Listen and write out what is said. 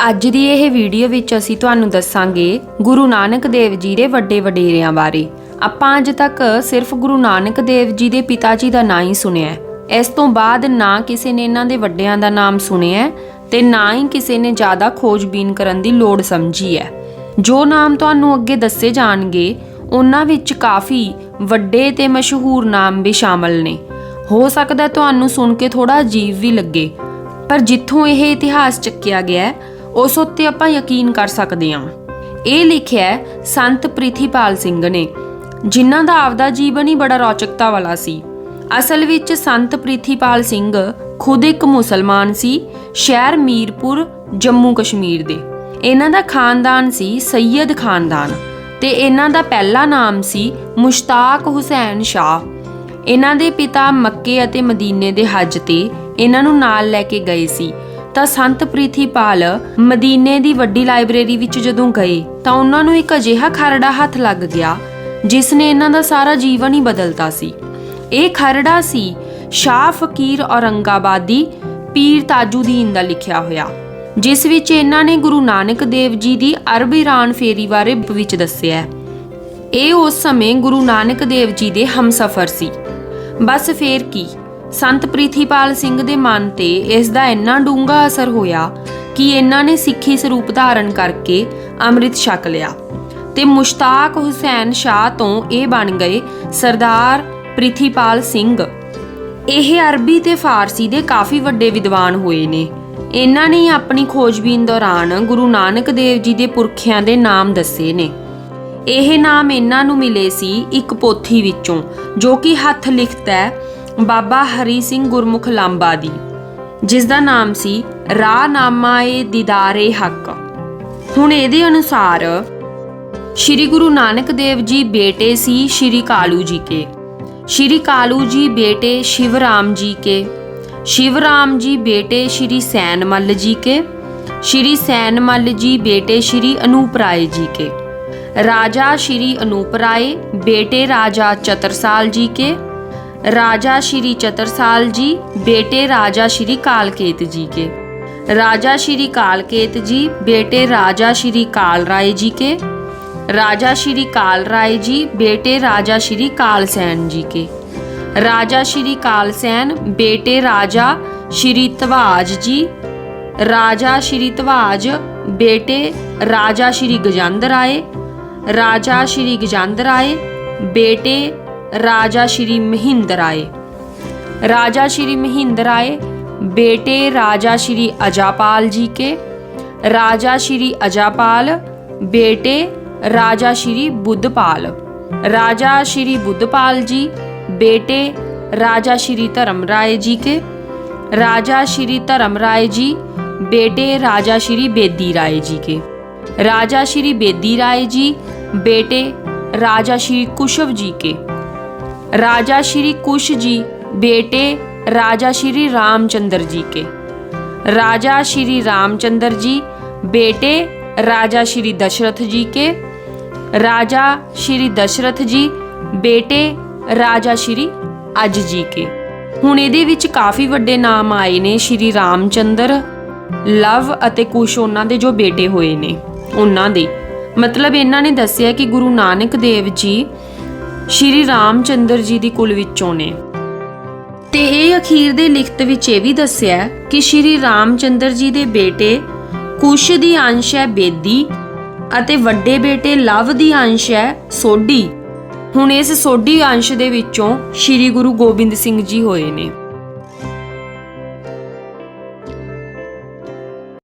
ਅੱਜ ਦੀ ਇਹ ਵੀਡੀਓ ਵਿੱਚ ਅਸੀਂ ਤੁਹਾਨੂੰ ਦੱਸਾਂਗੇ ਗੁਰੂ ਨਾਨਕ ਦੇਵ ਜੀ ਦੇ ਵੱਡੇ ਵਡੇਰਿਆਂ ਬਾਰੇ। ਆਪਾਂ ਅੱਜ ਤੱਕ ਸਿਰਫ ਗੁਰੂ ਨਾਨਕ ਦੇਵ ਜੀ ਦੇ ਪਿਤਾ ਜੀ ਦਾ ਨਾਂ ਹੀ ਸੁਣਿਆ ਇਸ ਤੋਂ ਬਾਅਦ ਨਾ ਕਿਸੇ ਨੇ ਇਹਨਾਂ ਦੇ ਵੱਡਿਆਂ ਦਾ ਨਾਮ ਸੁਣਿਆ ਹੈ ਤੇ ਨਾ ਹੀ ਕਿਸੇ ਨੇ ਜ਼ਿਆਦਾ ਖੋਜਬੀਨ ਕਰਨ ਦੀ ਲੋੜ ਸਮਝੀ ਹੈ। ਜੋ ਨਾਮ ਤੁਹਾਨੂੰ ਅੱਗੇ ਦੱਸੇ ਜਾਣਗੇ ਉਹਨਾਂ ਵਿੱਚ ਕਾਫੀ ਵੱਡੇ ਤੇ ਮਸ਼ਹੂਰ ਨਾਮ ਵੀ ਸ਼ਾਮਲ ਨੇ। ਹੋ ਸਕਦਾ ਤੁਹਾਨੂੰ ਸੁਣ ਕੇ ਥੋੜਾ ਅਜੀਬ ਵੀ ਲੱਗੇ ਪਰ ਜਿੱਥੋਂ ਇਹ ਇਤਿਹਾਸ ਚੱਕਿਆ ਗਿਆ ਹੈ, ਉਸ ਉੱਤੇ ਆਪਾਂ ਯਕੀਨ ਕਰ ਸਕਦੇ ਹਾਂ। ਇਹ ਲਿਖਿਆ ਸੰਤ ਪ੍ਰਿਥੀਪਾਲ ਸਿੰਘ ਨੇ, ਜਿਨ੍ਹਾਂ ਦਾ ਆਪਦਾ ਜੀਵਨ ਹੀ ਬੜਾ ਰੌਚਕਤਾ ਵਾਲਾ ਸੀ। ਅਸਲ ਵਿੱਚ ਸੰਤ ਪ੍ਰਿਥੀਪਾਲ ਸਿੰਘ ਖੁਦ ਇੱਕ ਮੁਸਲਮਾਨ ਸੀ, ਸ਼ਹਿਰ ਮੀਰਪੁਰ, ਜੰਮੂ ਕਸ਼ਮੀਰ ਦੇ। ਇਹਨਾਂ ਦਾ ਖਾਨਦਾਨ ਸੀ ਸੈਯਦ ਖਾਨਦਾਨ ਤੇ ਇਹਨਾਂ ਦਾ ਪਹਿਲਾ ਨਾਮ ਸੀ ਮੁਸ਼ਤਾਕ ਹੁਸੈਨ ਸ਼ਾਹ। ਇਹਨਾਂ ਦੇ ਪਿਤਾ ਮੱਕੇ ਅਤੇ ਮਦੀਨੇ ਦੇ ਹੱਜ ਤੇ ਇਹਨਾਂ ਨੂੰ ਨਾਲ ਲੈ ਕੇ ਗਏ ਸੀ। ਤਾਂ ਸੰਤ ਪ੍ਰੀਥੀਪਾਲ ਮਦੀਨੇ ਦੀ ਵੱਡੀ ਲਾਇਬ੍ਰੇਰੀ ਵਿੱਚ ਜਦੋਂ ਗਏ ਤਾਂ ਉਹਨਾਂ ਨੂੰ ਇੱਕ ਅਜਿਹਾ ਖਰੜਾ ਹੱਥ ਲੱਗ ਗਿਆ ਜਿਸ ਨੇ ਇਹਨਾਂ ਦਾ ਸਾਰਾ ਜੀਵਨ ਹੀ ਬਦਲਤਾ ਸੀ। ਇਹ ਖਰੜਾ ਸੀ ਸ਼ਾਹ ਫਕੀਰ ਔਰੰਗਾਬਾਦੀ ਪੀਰ ਤਾਜੁਦੀਨ ਦਾ ਲਿਖਿਆ ਹੋਇਆ, ਜਿਸ ਵਿੱਚ ਇਹਨਾਂ ਨੇ ਗੁਰੂ ਨਾਨਕ ਦੇਵ ਜੀ ਦੀ ਅਰਬ ਈਰਾਨ ਫੇਰੀ ਬਾਰੇ ਵਿੱਚ ਦੱਸਿਆ ਹੈ। ਇਹ ਉਸ ਸਮੇਂ ਗੁਰੂ ਨਾਨਕ ਦੇਵ ਜੀ ਦੇ ਹਮਸਫਰ ਸੀ। ਬਸ ਫੇਰ ਕੀ ਸੰਤ ਪ੍ਰੀਥੀਪਾਲ ਸਿੰਘ ਦੇ ਮਨ ਤੇ ਇਸ ਦਾ ਇੰਨਾ ਡੂੰਘਾ ਅਸਰ ਹੋਇਆ ਕਿ ਇਹਨਾਂ ਨੇ ਸਿੱਖੀ ਸਰੂਪ ਧਾਰਨ ਕਰਕੇ ਅੰਮ੍ਰਿਤ ਛਕ ਲਿਆ ਤੇ ਮੁਸ਼ਤਾਕ ਹੁਸੈਨ ਸ਼ਾਹ ਤੋਂ ਇਹ ਬਣ ਗਏ ਸਰਦਾਰ ਪ੍ਰੀਥੀਪਾਲ ਸਿੰਘ। ਇਹ ਅਰਬੀ ਤੇ ਫਾਰਸੀ ਦੇ ਕਾਫੀ ਵੱਡੇ ਵਿਦਵਾਨ ਹੋਏ ਨੇ। ਇਹਨਾਂ ਨੇ ਆਪਣੀ ਖੋਜਬੀਨ ਦੌਰਾਨ ਗੁਰੂ ਨਾਨਕ ਦੇਵ ਜੀ ਦੇ ਪੁਰਖਿਆਂ ਦੇ ਨਾਮ ਦੱਸੇ ਨੇ। ਇਹ ਨਾਮ ਇਹਨਾਂ ਨੂੰ ਮਿਲੇ ਸੀ ਇੱਕ ਪੋਥੀ ਵਿੱਚੋਂ, ਜੋ ਕਿ ਹੱਥ ਲਿਖਤ ਹੈ ਬਾਬਾ ਹਰੀ ਸਿੰਘ ਗੁਰਮੁਖ ਲਾਂਬਾ ਦੀ, ਜਿਸ ਦਾ ਨਾਮ ਸੀ ਰਾਹਨਾਮਾ ਏ ਦੀਦਾਰੇ ਹੱਕ। ਹੁਣ ਇਹਦੇ ਅਨੁਸਾਰ ਸ਼੍ਰੀ ਗੁਰੂ ਨਾਨਕ ਦੇਵ ਜੀ ਬੇਟੇ ਸੀ ਸ਼੍ਰੀ ਕਾਲੂ ਜੀ ਕੇ। ਸ਼੍ਰੀ ਕਾਲੂ ਜੀ ਬੇਟੇ ਸ਼ਿਵ ਰਾਮ ਜੀ ਕੇ। ਸ਼ਿਵ ਰਾਮ ਜੀ ਬੇਟੇ ਸ਼੍ਰੀ ਸੈਨ ਮੱਲ ਜੀ ਕੇ। ਸ਼੍ਰੀ ਸੈਨ ਮੱਲ ਜੀ ਬੇਟੇ ਸ਼੍ਰੀ ਅਨੂਪਰਾਏ ਜੀ ਕੇ। ਰਾਜਾ ਸ਼੍ਰੀ ਅਨੂਪਰਾਏ ਬੇਟੇ ਰਾਜਾ ਚਤਰਸਾਲ ਜੀ ਕੇ। राजा श्री चतरसाल जी बेटे राजा श्री कालकेत जी के राजा श्री कालकेत जी बेटे राजा श्री कालराय जी के राजा श्री कालराय जी बेटे राजा श्री कालसैन जी के राजा श्री कालसैन बेटे राजा श्री तवाज जी राजा श्री तवाज बेटे राजा श्री गजंद राय राजा श्री गजंद राय बेटे राजा श्री महिंद राय राजा श्री महिंद राय बेटे राजा श्री अजापाल जी के राजा श्री अजापाल बेटे राजा श्री बुद्धपाल राजा श्री बुद्धपाल जी बेटे राजा श्री धर्म राय जी के राजा श्री धर्म राय जी बेटे राजा श्री बेदी राय जी के राजा श्री बेदी राय जी बेटे राजा श्री कुशव जी के राजा श्री कुश जी बेटे राजा श्री रामचंद्र जी के राजा श्री रामचंद्र जी बेटे राजा श्री दशरथ जी के राजा श्री दशरथ जी बेटे ਰਾਜਾ ਸ਼੍ਰੀ ਅੱਜ ਜੀ ਕੇ ਹੁਣ ਇਹਦੇ ਵਿੱਚ ਕਾਫੀ ਵੱਡੇ ਨਾਮ ਆਏ ਨੇ ਸ਼੍ਰੀ ਰਾਮਚੰਦਰ ਲਵ ਅਤੇ ਕੁਸ਼ ਉਹਨਾਂ ਦੇ ਜੋ ਬੇਟੇ ਹੋਏ ਨੇ ਉਹਨਾਂ ਦੇ ਮਤਲਬ ਇਹਨਾਂ ਨੇ ਦੱਸਿਆ ਕਿ ਗੁਰੂ ਨਾਨਕ ਦੇਵ ਜੀ ਸ਼੍ਰੀ ਰਾਮਚੰਦਰ ਜੀ ਦੀ ਕੁਲ ਵਿੱਚੋਂ ਨੇ। ਤੇ ਇਹ ਅਖੀਰ ਦੇ ਲਿਖਤ ਵਿੱਚ ਇਹ ਵੀ ਦੱਸਿਆ ਕਿ ਸ਼੍ਰੀ ਰਾਮਚੰਦਰ ਜੀ ਦੇ ਬੇਟੇ ਕੁਸ਼ ਦੀ ਅੰਸ਼ ਹੈ ਬੇਦੀ ਅਤੇ ਵੱਡੇ ਬੇਟੇ ਲਵ ਦੀ ਅੰਸ਼ ਹੈ ਸੋਢੀ। ਹੁਣ ਇਸ ਸੋਢੀ ਅੰਸ਼ ਦੇ ਵਿੱਚੋਂ ਸ੍ਰੀ ਗੁਰੂ ਗੋਬਿੰਦ ਸਿੰਘ ਜੀ ਹੋਏ ਨੇ।